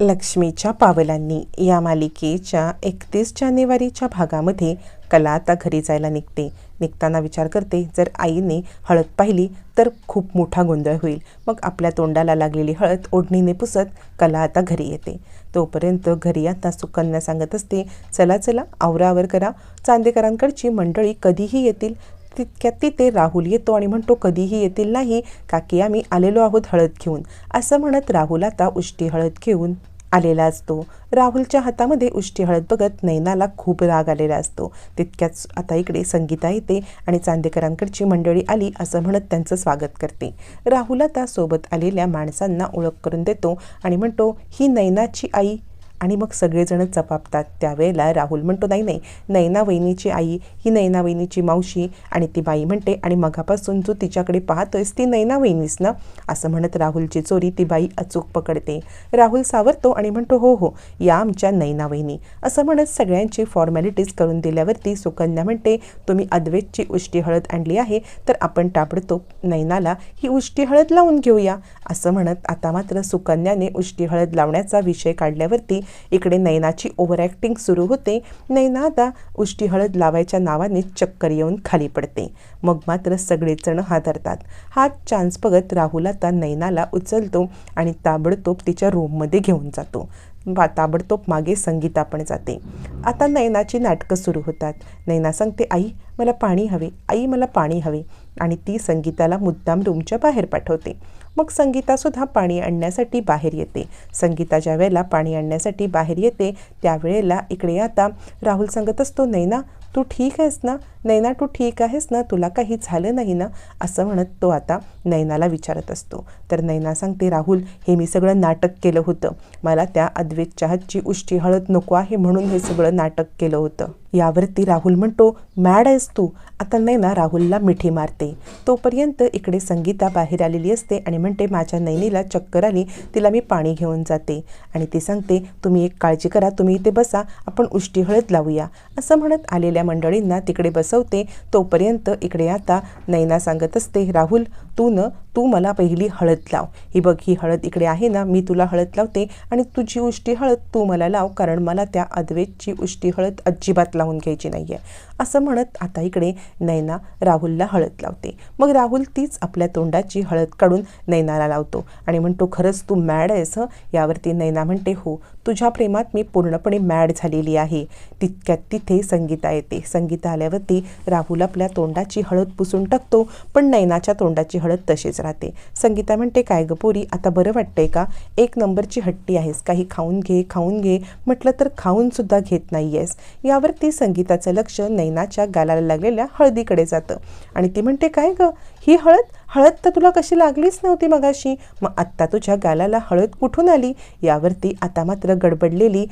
लक्ष्मीच्या पावलांनी या मालिकेच्या एकतीस जानेवारीच्या भागामध्ये कला आता घरी जायला निघते. निघताना विचार करते जर आईने हळद पाहिली तर खूप मोठा गोंधळ होईल. मग आपल्या तोंडाला लागलेली हळद ओढणीने पुसत कला आता घरी येते. तोपर्यंत घरी आता सुकन्या सांगत असते चला चला आवरावर करा. चांदेकरांकडची मंडळी कधीही येतील. तितक्यात तिथे राहुल येतो आणि म्हणतो कधीही येतील नाही काकी आम्ही आलेलो आहोत हळद घेऊन. असं म्हणत राहुल आता उष्टी हळद घेऊन आलेला असतो. राहुलच्या हातामध्ये उष्टी हळद बघत नैनाला खूप राग आलेला असतो. तितक्याच आता इकडे संगीता येते आणि चांदेकरांकडची मंडळी आली असं म्हणत त्यांचं स्वागत करते. राहुल आता सोबत आलेल्या माणसांना ओळख करून देतो आणि म्हणतो ही नैनाची आई आणि मग सगळेजण चपापतात त्यावेळेला राहुल म्हणतो नाही नाही नैना वहिनीची आई ही नैना वहिनीची मावशी. आणि ती बाई म्हणते आणि मगापासून जो तिच्याकडे पाहतोयस ती नैना वहिनीस ना? असं म्हणत राहुलची चोरी ती बाई अचूक पकडते. राहुल सावरतो आणि म्हणतो हो हो या आमच्या नैना वहिनी. असं म्हणत सगळ्यांची फॉर्मॅलिटीज करून दिल्यावरती सुकन्या म्हणते तुम्ही अद्वैतची उष्टी हळद आणली आहे तर आपण ताबडतोब नैनाला ही उष्टी हळद लावून घेऊया. असं म्हणत आता मात्र सुकन्याने उष्टी हळद लावण्याचा विषय काढल्यावरती इकडे नैनाची ओव्हर ॲक्टिंग सुरू होते. नैना आता उष्टी हळद लावायच्या नावाने चक्कर येऊन खाली पडते. मग मात्र सगळेजण हादरतात. हा चान्स बघत राहुल आता नैनाला उचलतो आणि ताबडतोब तिच्या रूममध्ये घेऊन जातो. ताबडतोब मागे संगीता पण जाते. आता नैनाची नाटकं सुरू होतात. नैना सांगते आई मला पाणी हवे. आई मला पाणी हवे. आणि ती संगीताला मुद्दाम रूमच्या बाहेर पाठवते. मग संगीतासुद्धा पाणी आणण्यासाठी बाहेर येते. संगीता ज्या वेळेला पाणी आणण्यासाठी बाहेर येते त्यावेळेला इकडे आता राहुल सांगत असतो नैना तू ठीक आहेस ना? नैना तू ठीक आहेस ना? तुला काही झालं नाही ना? असं म्हणत तो आता नैनाला विचारत असतो. तर नैना सांगते राहुल हे मी सगळं नाटक केलं होतं. मला त्या अद्वैत चहाची उष्टी हळद नको आहे म्हणून हे सगळं नाटक केलं होतं. यावरती राहुल म्हणतो मॅड आहेस तू. आता नैना राहुलला मिठी मारते. तोपर्यंत इकडे संगीता बाहेर आलेली असते आणि म्हणते माझ्या नैनीला चक्कर आली तिला मी पाणी घेऊन जाते. आणि ती सांगते तुम्ही एक काळजी करा तुम्ही इथे बसा आपण उष्टी हळद लावूया. असं म्हणत आलेल्या मंडळींना तिकडे बसवते तोपर्यंत इकडे आता नैना सांगत असते राहुल तू न तू मला पहिली हळद लाव. ही बघ ही हळद इकडे आहे ना मी तुला हळद लावते आणि तुझी उष्टी हळद तू मला लाव कारण मला त्या अद्वैतची उष्टी हळद अजिबात लावून घ्यायची नाही आहे असं म्हणत आता इकडे नैना राहुलला हळद लावते. मग राहुल तीच आपल्या तोंडाची हळद काढून नैनाला लावतो आणि म्हणतो खरंच तू मॅड आहेस हं? यावरती नैना म्हणते हो तुझ्या प्रेमात मी पूर्णपणे मॅड झालेली आहे. तितक्यात तिथे संगीता येते. संगीता आल्यावरती राहुल आपल्या तोंडाची हळद पुसून टाकतो पण नैनाच्या तोंडाची हळद हळद तशीच राहते. संगीता म्हणते काय ग पोरी आता बरं वाटतंय का? एक नंबरची हट्टी आहेस काही खाऊन घे खाऊन घे. म्हटलं तर खाऊन सुद्धा घेत नाही आहेस यावरती संगीताचं लक्ष नैनाच्या गालाला लागलेल्या हळदीकडे जातं. आणि ती म्हणते काय ग? ही हळद? हळद तर तुला कशी लागलीच नव्हती मगाशी? मग आत्ता तुझ्या गालाला हळद कुठून आली? यावरती आता मात्र गडबडलेली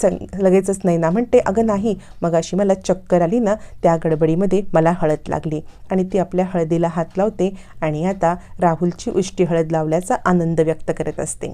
सं लगेचच नाही ना. म्हणते अगं नाही मग अशी मला चक्कर आली ना त्या गडबडीमध्ये मला हळद लागली. आणि ती आपल्या हळदीला हात लावते आणि आता राहुलची उष्टी हळद लावल्याचा आनंद व्यक्त करत असते.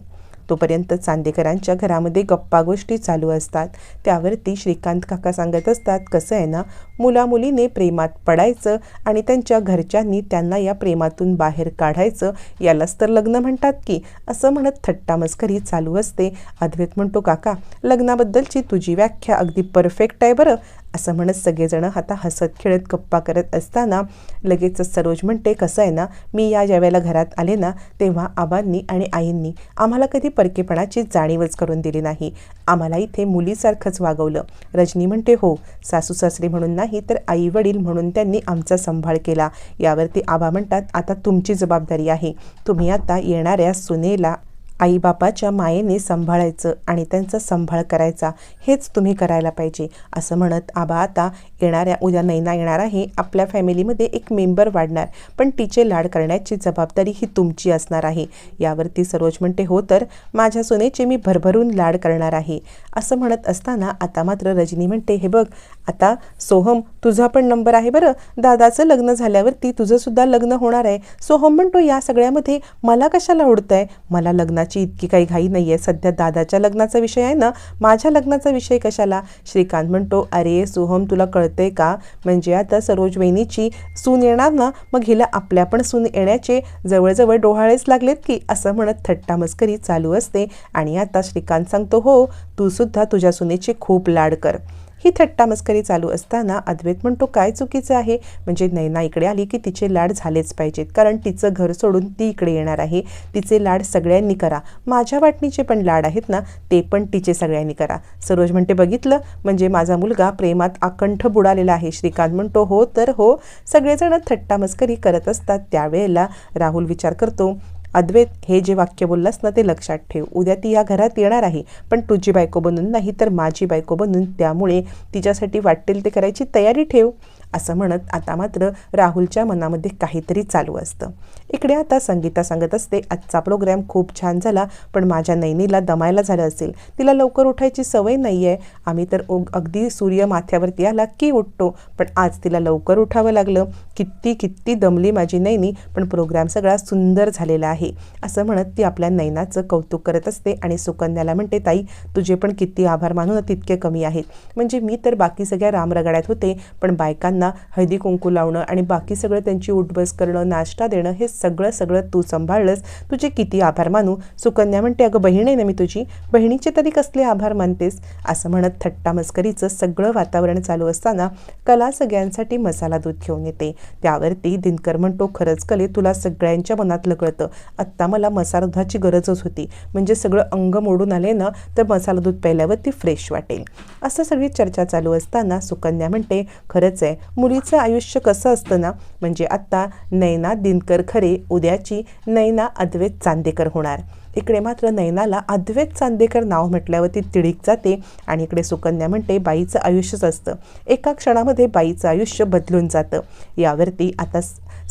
तोपर्यंत चांदेकरांच्या घरामध्ये गप्पा गोष्टी चालू असतात. त्यावरती श्रीकांत काका सांगत असतात कसं आहे ना मुलामुलीने प्रेमात पडायचं आणि त्यांच्या घरच्यांनी त्यांना या प्रेमातून बाहेर काढायचं यालाच तर लग्न म्हणतात की असं म्हणत थट्टा मस्करी चालू असते. अद्वैत म्हणतो काका लग्नाबद्दलची तुझी व्याख्या अगदी परफेक्ट आहे बरं. असं म्हणत सगळेजण आता हसत खेळत गप्पा करत असताना लगेचच सरोज म्हणते कसं आहे ना मी या ज्या वेळेला घरात आले ना तेव्हा आबांनी आणि आईंनी आम्हाला कधी परकेपणाची जाणीवच करून दिली नाही. आम्हाला इथे मुलीसारखंच वागवलं. रजनी म्हणते हो सासू सासरे म्हणून नाही तर आई वडील म्हणून त्यांनी आमचा सांभाळ केला. यावरती आबा म्हणतात आता तुमची जबाबदारी आहे. तुम्ही आता येणाऱ्या सुनेला आईबापाच्या मायेने सांभाळायचं आणि त्यांचा सांभाळ करायचा हेच तुम्ही करायला पाहिजे असं म्हणत आबा आता येणाऱ्या उद्या नैना येणार आहे आपल्या फॅमिलीमध्ये एक मेंबर वाढणार पण तिचे लाड करण्याची जबाबदारी ही तुमची असणार आहे. यावरती सरोज म्हणते हो तर माझ्या सुनेचे मी भरभरून लाड करणार आहे. असं म्हणत असताना आता मात्र रजनी म्हणते हे बघ आता सोहम तुझा पण नंबर आहे बरं. दादाचं लग्न झाल्यावरती तुझंसुद्धा लग्न होणार आहे. सोहम म्हणतो या सगळ्यामध्ये मला कशाला उडतं आहे मला लग्नाची लग्नाची इतकी काही घाई नाही आहे सध्या दादाच्या लग्नाचा विषय आहे ना माझ्या लग्नाचा विषय कशाला? श्रीकांत म्हणतो अरे सोहम तुला कळते का? म्हणजे आता सरोज वहिनीची सून येणार ना मग हिला आपल्या पण सून येण्याचे जवळजवळ डोहाळेच लागलेत की असं म्हणत थट्टा मस्करी चालू असते. आणि आता श्रीकांत सांगतो हो तू सुद्धा तुझ्या सुनेचे खूप लाड कर. ही थट्टा मस्करी चालू असताना अद्वैत म्हणतो काय चुकीचं आहे? म्हणजे नैना इकडे आली की तिचे लाड झालेच पाहिजेत कारण तिचं घर सोडून ती इकडे येणार आहे. तिचे लाड सगळ्यांनी करा. माझ्या वाटणीचे पण लाड आहेत ना ते पण तिचे सगळ्यांनी करा. सरोज म्हणते बघितलं? म्हणजे माझा मुलगा प्रेमात आकंठ बुडालेला आहे. श्रीकांत म्हणतो हो तर हो. सगळेजण थट्टा मस्करी करत असतात त्यावेळेला. राहुल विचार करतो अद्वैत हे जे वाक्य बोललास ना ते लक्षात ठेव. उद्या ती या घरात येणार आहे पण तुझी बायको बनून नाही तर माझी बायको बनून त्यामुळे तिच्यासाठी वाटेल ते करायची तयारी ठेव. असं म्हणत आता मात्र राहुलच्या मनामध्ये काहीतरी चालू असतं. इकडे आता संगीता सांगत असते आजचा प्रोग्रॅम खूप छान झाला पण माझ्या नैनीला दमायला झालं असेल. तिला लवकर उठायची सवय नाही आहे आम्ही तर ओग- अगदी सूर्य माथ्यावरती आला की उठतो पण आज तिला लवकर उठावं लागलं. किती किती दमली माझी नैनी पण प्रोग्राम सगळा सुंदर झालेला आहे असं म्हणत ती आपल्या नैनाचं कौतुक करत असते आणि सुकन्याला म्हणते ताई तुझे पण किती आभार मानू ना तितके कमी आहेत. म्हणजे मी तर बाकी सगळ्या रामरगाड्यात होते पण बायकांना हळदी कुंकू लावणं आणि बाकी सगळं त्यांची उठबस करणं नाश्ता देणं हे सगळं सगळं तू सांभाळलंस. तुझे किती आभार मानू. सुकन्या म्हणते अगं बहीण आहे ना मी तुझी. बहिणीचे तरी कसले आभार मानतेस? असं म्हणत थट्टा मस्करीचं सगळं वातावरण चालू असताना कला सगळ्यांसाठी मसाला दूध घेऊन येते. त्यावरती दिनकर म्हणतो खरंच कले तुला सगळ्यांच्या मनातलं कळतं आत्ता मला मसाला दुधाची गरजच होती. म्हणजे सगळं अंग मोडून आले ना तर मसाला दूध प्यायल्यावरती फ्रेश वाटेल. असं सगळी चर्चा चालू असताना सुकन्या म्हणते खरंच आहे. मुलीचं आयुष्य कसं असतं ना? म्हणजे आत्ता नैना दिनकर खरे उद्याची नैना अद्वैत चांदेकर होणार. इकडे मात्र नैनाला अद्वैत चांदेकर नाव म्हटल्यावरती तिडीक जाते आणि इकडे सुकन्या म्हणते बाईचं आयुष्यच असतं. एका क्षणामध्ये बाईचं आयुष्य बदलून जातं. यावरती आता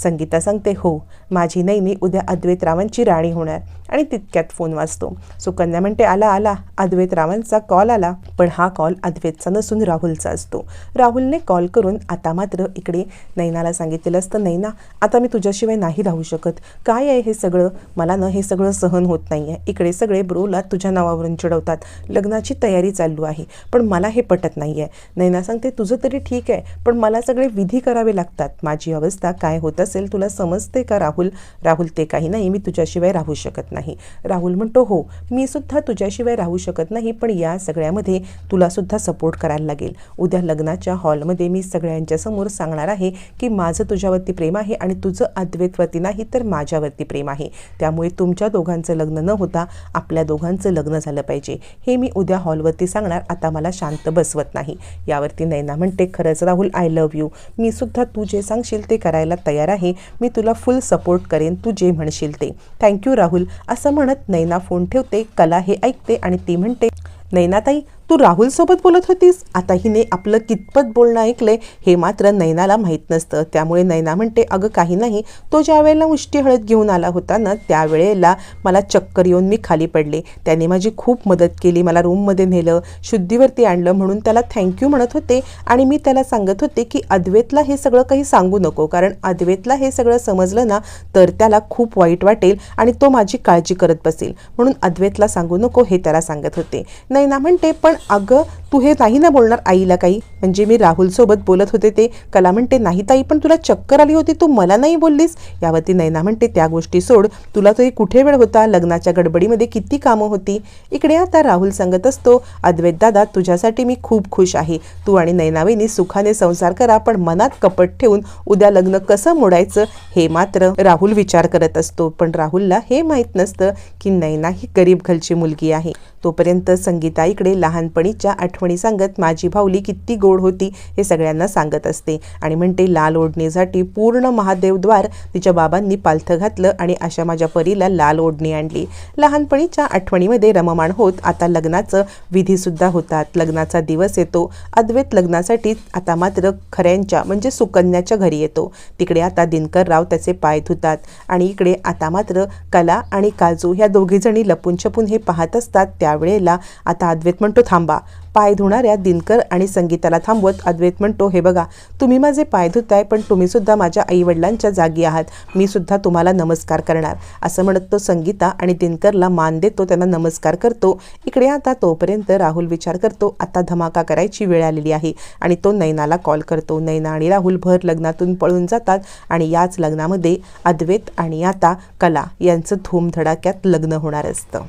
संगीता सांगते हो माझी नैनी उद्या अद्वैत रावांची राणी होणार आणि तितक्यात फोन वाजतो. सुकन्या म्हणते आला आला अद्वैत रावांचा कॉल आला. पण हा कॉल अद्वैतचा नसून राहुलचा असतो. राहुलने कॉल करून आता मात्र इकडे नैनाला सांगितलेलं असतं नैना आता मी तुझ्याशिवाय नाही राहू शकत. काय आहे हे सगळं? मला ना हे सगळं सहन होत नाही आहे इकडे सगळे ब्रोला तुझ्या नावावरून चिडवतात. लग्नाची तयारी चालू आहे. पण मला हे पटत नाही आहे नैना सांगते तुझं तरी ठीक आहे पण मला सगळे विधी करावे लागतात. माझी अवस्था काय होत असेल तुला समजते का राहुल? राहुल ते काही नाही. मी तुझ्याशिवाय राहू शकत नाही. राहुल म्हणतो हो मी सुद्धा तुझ्याशिवाय राहू शकत नाही पण या सगळ्यामध्ये तुला सुद्धा सपोर्ट करायला लागेल. उद्या लग्नाच्या हॉलमध्ये मी सगळ्यांच्या समोर सांगणार आहे की माझं तुझ्यावरती प्रेम आहे आणि तुझं अद्वैतवरती नाही तर माझ्यावरती प्रेम आहे. त्यामुळे तुमच्या दोघांचं लग्न न होता आपल्या दोघांचं लग्न झालं पाहिजे. हे मी उद्या हॉलवरती सांगणार आता मला शांत बसवत नाही. यावरती नैना म्हणते खरंच राहुल आय लव्ह यू मी सुद्धा तू जे सांगशील ते करायला तयार आहे. मी तुला फुल सपोर्ट करेन तू जे म्हणशील ते. Thank you Rahul. असं म्हणत नैना फोन ठेवते कला हे ऐकते आणि ती म्हणते नैनाताई तू राहुलसोबत बोलत होतीस? आता हिने आपलं कितपत बोलणं ऐकलंय हे मात्र नैनाला माहीत नसतं. त्यामुळे नैना म्हणते अगं काही नाही. तो ज्या वेळेला उष्टी हळद घेऊन आला होता ना त्यावेळेला मला चक्कर येऊन मी खाली पडले. त्याने माझी खूप मदत केली मला रूममध्ये नेलं शुद्धीवरती आणलं म्हणून त्याला थँक्यू म्हणत होते. आणि मी त्याला सांगत होते की अद्वैतला हे सगळं काही सांगू नको. कारण अद्वैतला हे सगळं समजलं ना तर त्याला खूप वाईट वाटेल आणि तो माझी काळजी करत बसेल. म्हणून अद्वैतला सांगू नको हे त्याला सांगत होते. नैना म्हणते पण अगं तू हे नाही ना बोलणार आईला काही? म्हणजे मी राहुलसोबत बोलत होते ते. कला म्हणते नाही ताई पण तुला चक्कर आली होती तू मला नाही बोललीस. यावरती नैना म्हणते त्या गोष्टी सोड. तुला तरी कुठे वेळ होता? लग्नाच्या गडबडीमध्ये किती कामं होती? इकडे आता राहुल सांगत असतो अद्वैत दादा तुझ्यासाठी मी खूप खुश आहे. तू आणि नैनावेनी सुखाने संसार करा पण मनात कपट ठेवून उद्या लग्न कसं मोडायचं हे मात्र राहुल विचार करत असतो. पण राहुलला हे माहीत नसतं की नैना ही गरीब घरची मुलगी आहे. तोपर्यंत संगीता इकडे लहान लहानपणीच्या आठवणी सांगत माझी भाऊली किती गोड होती हे सगळ्यांना सांगत असते. आणि म्हणते लाल ओढणीसाठी पूर्ण महादेवद्वार तिच्या बाबांनी पालथं घातलं आणि अशा माझ्या परीला लाल ओढणी आणली. लहानपणीच्या आठवणीमध्ये रममाण होत आता लग्नाचं विधीसुद्धा होतात. लग्नाचा दिवस येतो. अद्वैत लग्नासाठी आता मात्र खऱ्यांच्या म्हणजे सुकन्याच्या घरी येतो. तिकडे आता दिनकर राव त्याचे पाय धुतात. आणि इकडे आता मात्र कला आणि काजू ह्या दोघीजणी लपून छपून हे पाहत असतात. त्यावेळेला आता अद्वैत म्हणतो थांब थांबा. पाय धुणाऱ्या दिनकर आणि संगीताला थांबवत अद्वैत म्हणतो हे बघा तुम्ही माझे पाय धुताय पण तुम्ही सुद्धा माझ्या आईवडिलांच्या जागी आहात. मी सुद्धा तुम्हाला नमस्कार करणार. असं म्हणत तो संगीता आणि दिनकरला मान देतो त्यांना नमस्कार करतो. इकडे आता तोपर्यंत राहुल विचार करतो आता धमाका करायची वेळ आलेली आहे. आणि तो नैनाला कॉल करतो. नैना आणि राहुल भर लग्नातून पळून जातात आणि याच लग्नामध्ये अद्वैत आणि आता कला यांचं धूमधडाक्यात लग्न होणार असतं.